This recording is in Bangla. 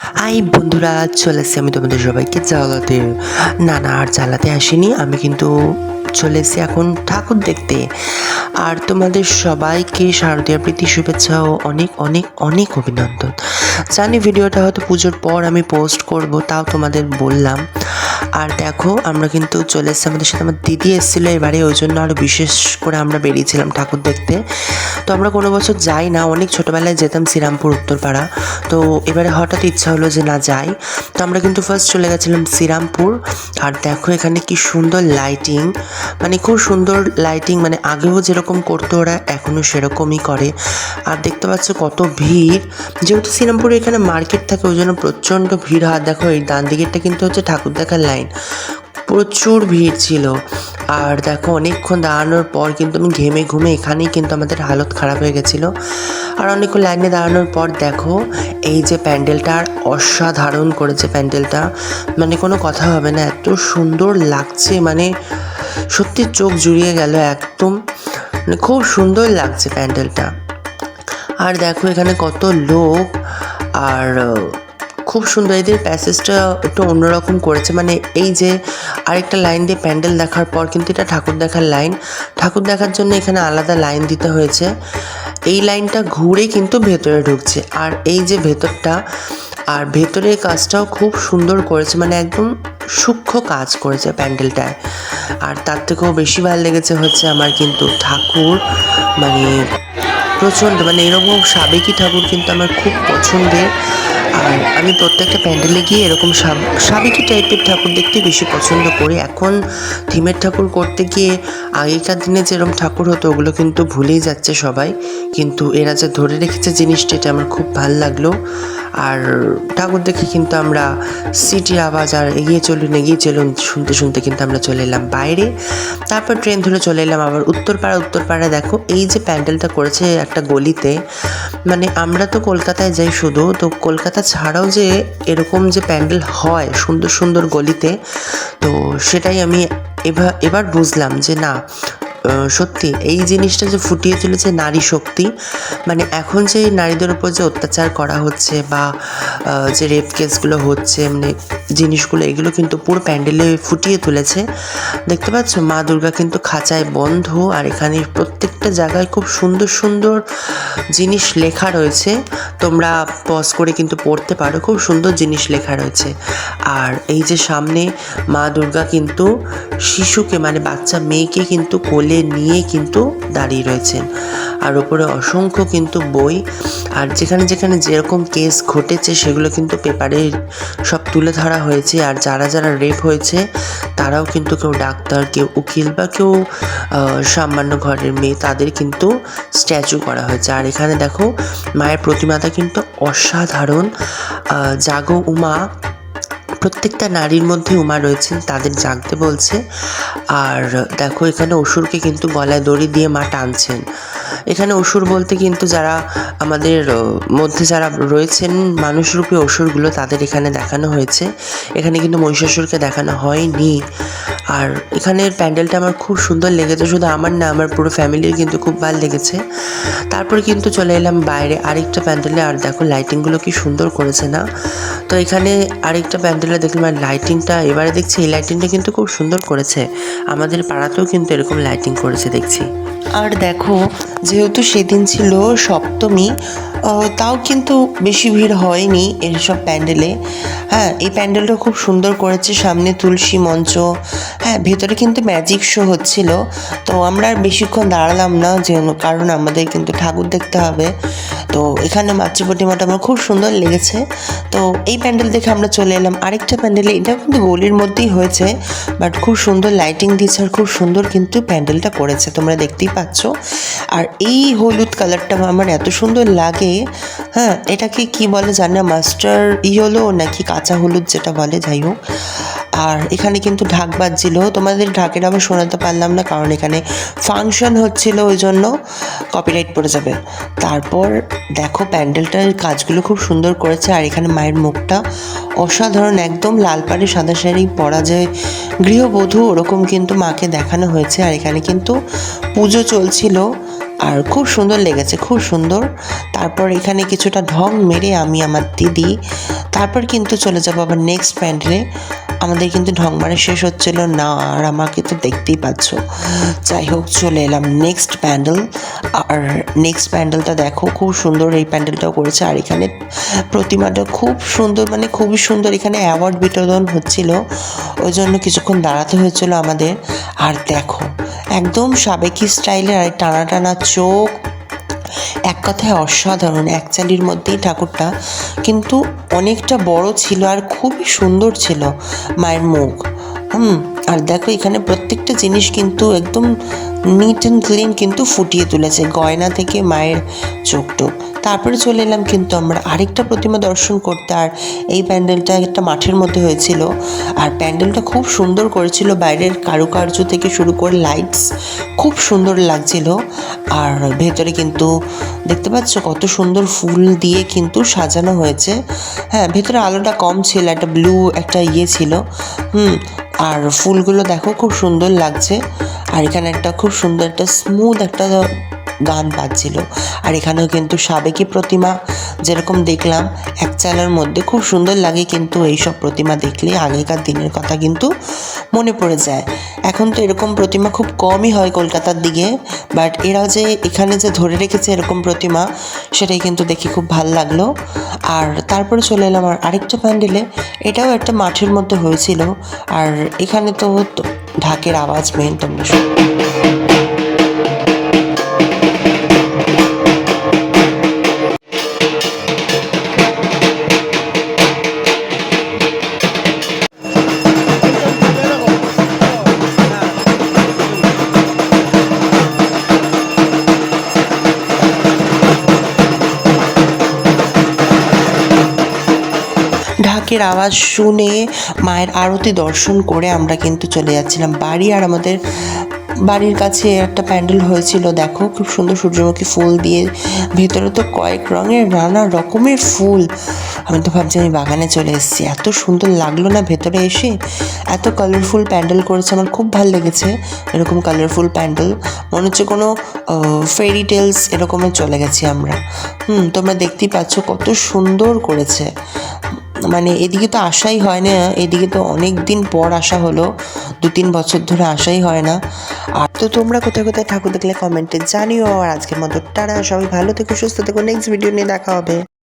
আই বন্ধুরা, চলে এসেছি আমি তোমাদের সবাইকে জ্বালাতে না না আর জ্বালাতে আসিনি, আমি কিন্তু চলে এসেছি এখন ঠাকুর দেখতে। আর তোমাদের সবাইকে শারদীয় প্রীতি শুভেচ্ছা ও অনেক অনেক অনেক অভিনন্দন। জানি ভিডিওটা হয়তো পুজোর পর আমি পোস্ট করব, তাও তোমাদের বললাম। আর দেখো, আমরা কিন্তু চলে এসেছি আমাদের সাথে। আমার দিদি এসেছিল এবারে ওই জন্য আরও বিশেষ করে আমরা বেরিয়েছিলাম ঠাকুর দেখতে। তো আমরা কোনো বছর যাই না, অনেক ছোটোবেলায় যেতাম শ্রীরামপুর, উত্তরপাড়া। তো এবারে হঠাৎ ইচ্ছা হলো যে না যাই। তো আমরা কিন্তু ফার্স্ট চলে গেছিলাম শ্রীরামপুর। আর দেখো এখানে কি সুন্দর লাইটিং মানে খুব সুন্দর লাইটিং মানে আগেও যেরকম করতো ওরা এখনও সেরকমই করে। আর দেখতে পাচ্ছ কত ভিড়। যেহেতু শ্রীরামপুরে এখানে মার্কেট থাকে, ওই জন্য প্রচণ্ড ভিড় হয়। দেখো এই ডান দিকেরটা কিন্তু হচ্ছে ঠাকুর দেখার লাইন প্রচুর ভিড় ছিল। আর দেখো, অনেকক্ষণ দাঁড়ানোর পর কিন্তু আমি ঘেমে ঘুমে এখানেই কিন্তু আমাদের হালত খারাপ হয়ে গেছিল। আর অনেকক্ষণ লাইনে দাঁড়ানোর পর দেখো, এই যে প্যান্ডেলটা আর অসাধারণ করেছে প্যান্ডেলটা। মানে কোনো কথা হবে না, এত সুন্দর লাগছে মানে সত্যি চোখ জুড়িয়ে গেল একদম। মানে খুব সুন্দর লাগছে প্যান্ডেলটা। আর দেখো এখানে কত লোক, আর খুব সুন্দর এদের প্যাসেজটা একটু অন্যরকম করেছে। মানে এই যে আরেকটা লাইন দিয়ে প্যান্ডেল দেখার পর কিন্তু এটা ঠাকুর দেখার লাইন ঠাকুর দেখার জন্য এখানে আলাদা লাইন দিতে হয়েছে। এই লাইনটা ঘুরে কিন্তু ভেতরে ঢুকছে। আর এই যে ভেতরটা, আর ভেতরের কাজটাও খুব সুন্দর করেছে। মানে একদম সূক্ষ্ম কাজ করেছে প্যান্ডেলটায়। আর তার থেকেও বেশি ভালো লেগেছে হচ্ছে আমার কিন্তু ঠাকুর। মানে প্রচণ্ড মানে এরকম সাবেকি ঠাকুর কিন্তু আমার খুব পছন্দের। আর আমি প্রত্যেকটা প্যান্ডেলে গিয়ে এরকম সাব- সাবেকি টাইপের ঠাকুর দেখতে বেশি পছন্দ করি। এখন থিমের ঠাকুর করতে গিয়ে আগেকার দিনে যেরকম ঠাকুর হতো, ওগুলো কিন্তু ভুলেই যাচ্ছে সবাই। কিন্তু এরা যে ধরে রেখেছে জিনিসটা, এটা আমার খুব ভালো লাগল। আর ঠাকুর দেখে কিন্তু আমরা সিটির আওয়াজ আর এগিয়ে চলুন এগিয়ে চলুন, শুনতে শুনতে কিন্তু আমরা চলে এলাম বাইরে। তারপর ট্রেন ধরে চলে এলাম আবার উত্তরপাড়া উত্তরপাড়া দেখো, এই যে প্যান্ডেলটা করেছে একটা গলিতে মানে আমরা তো কলকাতায় যাই শুধু, তো কলকাতা ছাড়াও যে এরকম যে প্যান্ডেল হয় সুন্দর সুন্দর গলিতে, তো সেটাই আমি এবার বুঝলাম যে না সত্যি, এই জিনিসটা যে ফুটিয়ে তুলেছে নারী শক্তি মানে এখন যে নারীদের উপর যে অত্যাচার করা হচ্ছে বা যে রেপ কেসগুলো হচ্ছে মানে জিনিসগুলো, এগুলো কিন্তু পুরো প্যান্ডেলে ফুটিয়ে তুলেছে। দেখতে পাচ্ছ, মা দুর্গা কিন্তু খাঁচায় বন্ধ আর এখানে প্রত্যেকটা জায়গায় খুব সুন্দর সুন্দর জিনিস লেখা রয়েছে। তোমরা পজ করে কিন্তু পড়তে পারো, খুব সুন্দর জিনিস লেখা রয়েছে। আর এই যে সামনে মা দুর্গা কিন্তু শিশুকে মানে বাচ্চা মেয়েকে কিন্তু কোলে নিয়ে কিন্তু দাঁড়িয়ে রয়েছেন। আর ওপরে অসংখ্য কিন্তু বই। আর যেখানে যেখানে যেরকম কেস ঘটেছে, সেগুলো কিন্তু পেপারে সব তুলে ধরা হয়েছে। আর যারা যারা রেপ হয়েছে, তারাও কিন্তু কেউ ডাক্তার, কেউ উকিল বা কেউ সামান্য ঘরের মেয়ে, তাদের কিন্তু স্ট্যাচু করা হয়েছে। আর এখানে দেখো, মায়ের প্রতিমাটা কিন্তু অসাধারণ। জাগো উমা প্রত্যেকটা নারীর মধ্যে উমা রয়েছেন, তাদের জাগতে বলছে। আর দেখো, এখানে অসুরকে কিন্তু গলায় দড়ি দিয়ে মা টানছেন। এখানে অসুর বলতে কিন্তু যারা আমাদের মধ্যে যারা রয়েছেন মানুষরূপী অসুরগুলো তাদের এখানে দেখানো হয়েছে। এখানে কিন্তু মহিষাসুরকে দেখানো হয়নি। আর এখানের প্যান্ডেলটা আমার খুব সুন্দর লেগেছে, শুধু আমার না, আমার পুরো ফ্যামিলির কিন্তু খুব ভালো লেগেছে। তারপর কিন্তু চলে এলাম বাইরে আরেকটা প্যান্ডেলে, আর দেখো লাইটিংগুলো কি সুন্দর করেছে না? তো এখানে আরেকটা প্যান্ডেলে দেখলাম, আর লাইটিংটা এবারে দেখছি এই লাইটিংটা কিন্তু খুব সুন্দর করেছে। আমাদের পাড়াতেও কিন্তু এরকম লাইটিং করেছে, দেখছি। আর দেখো যেহেতু সেদিন ছিল সপ্তমী তাও কিন্তু বেশি ভিড় হয়নি এইসব প্যান্ডেলে। হ্যাঁ এই প্যান্ডেলটা খুব সুন্দর করেছে সামনে তুলসী মঞ্চ। হ্যাঁ ভেতরে কিন্তু ম্যাজিক শো হচ্ছিল। তো আমরা আর বেশিক্ষণ দাঁড়ালাম না যে কারণ আমাদের কিন্তু ঠাকুর দেখতে হবে। তো এখানে মাতৃ প্রতিমাটা আমার খুব সুন্দর লেগেছে। তো এই প্যান্ডেল দেখে আমরা চলে এলাম। আরেকটা প্যান্ডেলে, এটাও কিন্তু গলির মধ্যেই হয়েছে, বাট খুব সুন্দর লাইটিং দিয়েছে আর খুব সুন্দর কিন্তু প্যান্ডেলটা করেছে, তোমরা দেখতেই পাচ্ছ। আর এই হলুদ কালারটা আমার এত সুন্দর লাগে। হ্যাঁ এটাকে কি বলে জানি না, মাস্টার ইয়েলো নাকি কাঁচা হলুদ যেটা বলে, যাই হোক। আর এখানে কিন্তু ঢাক বাজছিল। তোমাদের ঢাকের আবার শোনাতে পারলাম না, কারণ এখানে ফাংশন হচ্ছিল ওই জন্য কপিরাইট পড়ে যাবে। তারপর দেখো প্যান্ডেলটার কাজগুলো খুব সুন্দর করেছে, আর এখানে মায়ের মুখটা অসাধারণ, একদম লাল পাড়ে সাদা শাড়ি পরা যায় গৃহবধূ, ওরকম কিন্তু মাকে দেখানো হয়েছে। আর এখানে কিন্তু পুজো চলছিল। আর খুব সুন্দর লেগেছে, খুব সুন্দর। তারপর এখানে কিছুটা ঢং মেরে আমি আমার দিদি। তারপর কিন্তু চলে যাব আবার নেক্সট প্যান্ডেলে আমাদের কিন্তু ঢং মারা শেষ হচ্ছিল না, আর আমাকে তো দেখতেই পাচ্ছ। যাই হোক, চলে এলাম নেক্সট প্যান্ডেল আর নেক্সট প্যান্ডেলটা দেখো, খুব সুন্দর এই প্যান্ডেলটাও করেছে। আর এখানে প্রতিমাটা খুব সুন্দর মানে খুবই সুন্দর। এখানে অ্যাওয়ার্ড বিতরণ হচ্ছিল, ওই জন্য কিছুক্ষণ দাঁড়াতে হয়েছিল আমাদের। আর দেখো, একদম সাবেকি স্টাইলের আর টানা টানা চোখ এক কথায় অসাধারণ, এক চালির মধ্যেই ঠাকুরটা। কিন্তু অনেকটা বড় ছিল আর খুবই সুন্দর ছিল মায়ের মুখ। হুম, আর দেখো এখানে প্রত্যেকটা জিনিস কিন্তু একদম নিট অ্যান্ড ক্লিন কিন্তু ফুটিয়ে তুলেছে, গয়না থেকে মায়ের চোখটোক তারপরে চলে এলাম কিন্তু আমরা আরেকটা প্রতিমা দর্শন করতে, আর এই প্যান্ডেলটা একটা মাঠের মধ্যে হয়েছিল। আর প্যান্ডেলটা খুব সুন্দর করেছিল, বাইরের কারুকার্য থেকে শুরু করে লাইটস খুব সুন্দর লাগছিল। আর ভেতরে কিন্তু দেখতে পাচ্ছ কত সুন্দর ফুল দিয়ে কিন্তু সাজানো হয়েছে। হ্যাঁ ভেতরে আলোটা কম ছিল, একটা ব্লু একটা ইয়ে ছিল। হুম, আর ফুলগুলো দেখো খুব সুন্দর লাগছে। আর এখানে একটা খুব সুন্দর একটা স্মুথ একটা গান বাজছিল। আর এখানেও কিন্তু সাবেকি প্রতিমা যেরকম দেখলাম, এক চালার মধ্যে খুব সুন্দর লাগে কিন্তু এইসব প্রতিমা দেখলে আগেকার দিনের কথা কিন্তু মনে পড়ে যায়। এখন তো এরকম প্রতিমা খুব কমই হয় কলকাতার দিকে বাট এরা যে এখানে যে ধরে রেখেছে এরকম প্রতিমা, সেটাই কিন্তু দেখে খুব ভালো লাগল। আর তারপরে চলে এলাম আর আরেকটা প্যান্ডেলে, এটাও একটা মাঠের মধ্যে হয়েছিল। আর এখানে তো ঢাকের আওয়াজ মেন তোমরা শুনো। ঢাকের আওয়াজ শুনে মায়ের আরতি দর্শন করে আমরা কিন্তু চলে যাচ্ছিলাম। বাড়ি আর আমাদের বাড়ির কাছে একটা প্যান্ডেল হয়েছিল, দেখো খুব সুন্দর সূর্যমুখী ফুল দিয়ে। ভেতরে তো কয়েক রঙের নানা রকমের ফুল। আমি তো ভাবছি আমি বাগানে চলে এসেছি। এত সুন্দর লাগল না ভেতরে এসে? এত কালারফুল প্যান্ডেল করেছে, আমার খুব ভালো লেগেছে। এরকম কালারফুল প্যান্ডেল। মনে হচ্ছে কোনো ফেরি টেলস এরকমের চলে গেছি আমরা। হুম, তোমরা দেখতেই পাচ্ছ কত সুন্দর করেছে। মানে এদিকে তো আসাই হয় না, এদিকে তো অনেক দিন পর আসা হলো, দু তিন বছর ধরে আসাই হয় না। আর তো তোমরা কোথায় কোথায় ঠাকুর দেখলে কমেন্টে জানিও। আর আজকের মতো টাটা, সবাই ভালো থেকো, সুস্থ থেকো নেক্সট ভিডিও নিয়ে দেখা হবে।